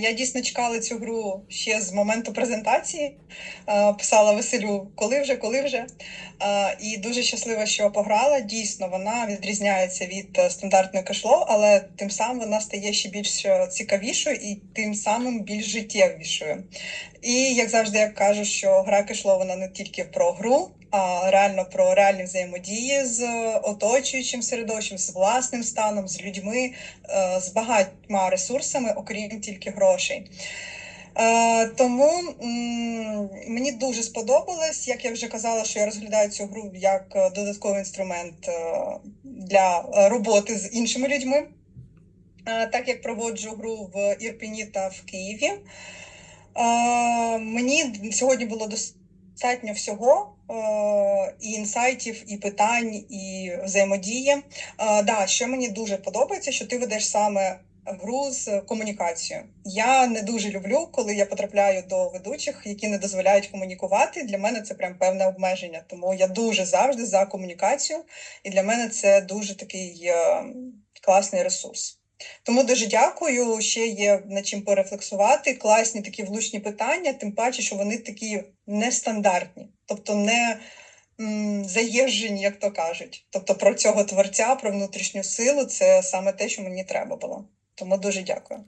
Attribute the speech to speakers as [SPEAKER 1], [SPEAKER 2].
[SPEAKER 1] Я дійсно чекала цю гру ще з моменту презентації. Писала Василю, коли вже, коли вже. І дуже щаслива, що пограла. Дійсно, вона відрізняється від е, стандартної кешло, але тим самим вона стає ще більш е, цікавішою і тим самим більш життєвішою. І як завжди, я кажу, що гра кешло вона не тільки про гру, а реально про реальні взаємодії з е, оточуючим середовищем, з власним станом, з людьми, з багатьма ресурсами, окрім тільки грошей. Е, Тому мені дуже сподобалось, як я вже казала, що я розглядаю цю гру як е, додатковий інструмент е, для роботи з іншими людьми. Так як проводжу гру в Ірпіні та в Києві, мені сьогодні було достатньо всього. І інсайтів, і питань, і взаємодії. Да, що мені дуже подобається, що ти ведеш саме гру з комунікацією. Я не дуже люблю, коли я потрапляю до ведучих, які не дозволяють комунікувати. Для мене це прям певне обмеження. Тому я дуже завжди за комунікацію, і для мене це дуже такий е, класний ресурс. Тому дуже дякую. Ще є над чим порефлексувати. Класні такі влучні питання, тим паче, що вони такі нестандартні, тобто не м, заїжджені, як то кажуть. Тобто про цього творця, про внутрішню силу це саме те, що мені треба було. Тому дуже дякую.